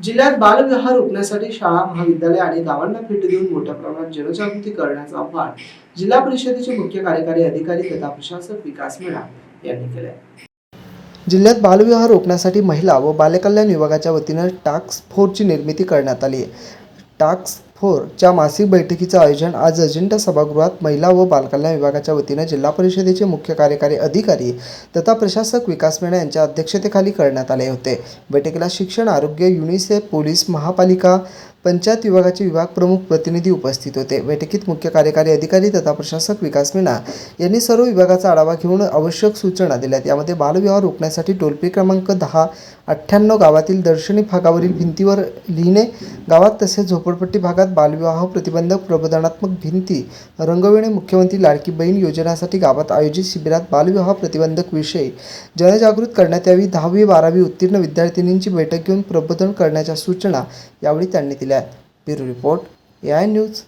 जिल्ह्यात बालविवाह रोखण्यासाठी शाळा महाविद्यालय आणि गावांना भेट देऊन मोठ्या प्रमाणात जनजागृती करण्याचं आव्हान जिल्हा परिषदेचे मुख्य कार्यकारी अधिकारी तथा प्रशासक विकास मेळा यांनी केले जिल्ह्यात बालविवाह रोखण्यासाठी महिला व बालकल्याण विभागाच्या वतीनं टास्क फोर्सची निर्मिती करण्यात आली आहे. टास्क फोरच्या मासिक बैठकीचं आयोजन आज अजिंठा सभागृहात महिला व बालकल्याण विभागाच्या वतीनं जिल्हा परिषदेचे मुख्य कार्यकारी अधिकारी तथा प्रशासक विकास मेणा यांच्या अध्यक्षतेखाली करण्यात आले होते. बैठकीला शिक्षण आरोग्य युनिसेफ पोलीस महापालिका पंचायत विभागाचे विभाग प्रमुख प्रतिनिधी उपस्थित होते. बैठकीत मुख्य कार्यकारी अधिकारी तथा प्रशासक विकास मीणा यांनी सर्व विभागाचा आढावा घेऊन आवश्यक सूचना दिल्यात. यामध्ये बालविवाह रोखण्यासाठी टोल फ्री क्रमांक दहा अठ्ठ्याण्णव गावातील दर्शनी भागावरील भिंतीवर लिहिणे गावात तसेच झोपडपट्टी भागात बालविवाह प्रतिबंधक प्रबोधनात्मक भिंती रंगविणे मुख्यमंत्री लाडकी बहीण योजनासाठी गावात आयोजित शिबिरात बालविवाह प्रतिबंधक विषयी जनजागृत करण्यात यावी दहावी बारावी उत्तीर्ण विद्यार्थिनींची बैठक घेऊन प्रबोधन करण्याच्या सूचना यावेळी त्यांनी दिल्या. Bureau report A I news.